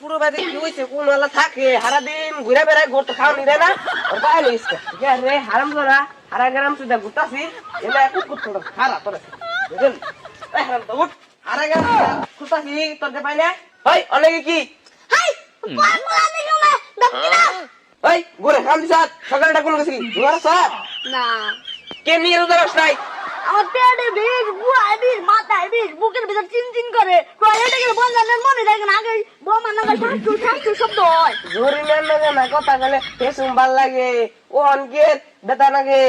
পুরো বাড়ি কি হয়েছে কোন ওলা থাকে সারা দিন ঘুরে বেড়ায় ঘর তো খাওয়া নিরে না। ওর বাইরে ঠিক আছে রে হারাম ধরা হারা গ্রাম সুদা ঘুরতাছি এলা কুত্তর খারা তোর বুঝলি? হারাম তো উঠ। হারা গ্রাম ঘুরতাছি তোর যে পাইলে? ওই অনেকে কি? হাই পাগলা দেখো না? দেখি না? ওই ঘুরে খাম দিছ সকালটা কোন গেছিলি ঘর না। কে নিয়ে রোদা রাস্তায় আমার পেটে বিষ বিষ মাথায় বিষ বুকের ভিতর চিন চিন করে টয়লেটে গেলে বন্ধনের মনে থাকে না আগে বোমা নাগা ঠাসু ঠাসু শব্দ হয়। জোরি না লাগে না কথা গেলে পেছন ভালো লাগে। ও অনকের বেতা লাগে।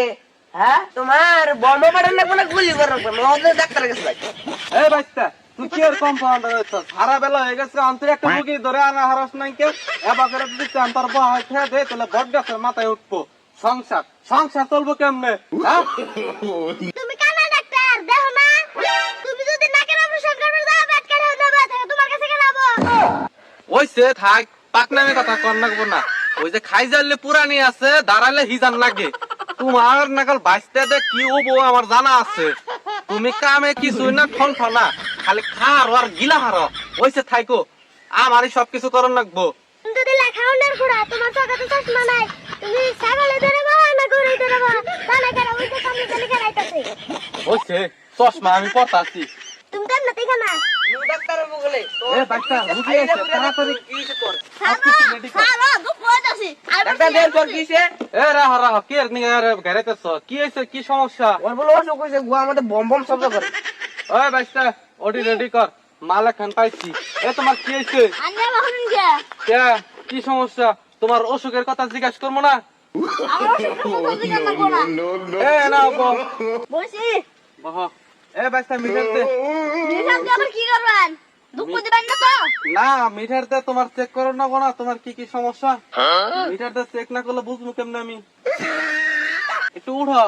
হ্যাঁ তোমার বন্ধ পারেন না কোনো গুলি করার মধ্যে ডাক্তার গেছে ভাই এই বাচ্চা তুই কি এর কম্পাউন্ডার হইছস সারা বেলা হয়ে গেছে অন্তর একটা মুখি ধরে আনা হারাস নাই কে এবার করে দিচ্ছে অন্তর খেয়ে দে তাহলে বট গাছের মাথায় উঠবো। সংসার সংসার চলবো কেমনে হ্যাঁ? ওইসে থাক পাকনামে কথা কর নাকবো না। ওই যে খাই জানলে পুরানি আছে দাঁড়ালে হিজান লাগে। তোমার নাকাল বাইসতে দে কি হব আমার জানা আছে। তুমি কামে কিছু না ঠন ঠনা খালি খার আর গিলা হার। ওইসে থাইকো। আমারই সবকিছু করন লাগবো। যদি লেখাউন্ডার খুড়া তোমার চোখে চশমা নাই। তুমি ছাগলে ধরে বা না গরুই ধরে বা তাহলে কেন ওই তো সামনে চলে খেলাইতেছে ওইসে চশমা আমি পতাছি তুমি তো না এ বাচ্চা, রুগী তাড়াতাড়ি। কি ডাক্তার এ রাহ রাহ আর সমস্যা? ওর বলে অসুখ হইছে গুয়া আমাদের বম বম শব্দ করে। ওই বাচ্চা ওটি রেডি কর। মাল এখন পাইছি। এ তোমার কি হয়েছে? আন্না বাহুন গে কে? কি সমস্যা? তোমার অসুখের কথা জিজ্ঞাসা করব না? আমার কথা জিজ্ঞাসা না। এ না বসি। বহ। এ বাচ্চা আবার কি করবেন? দুঃখ দিবেন না তো? না মিটার দে তোমার চেক করো না না তোমার কি কি সমস্যা? মিটার দা চেক না করলে বুঝব কেমনে আমি? একটু উঠো।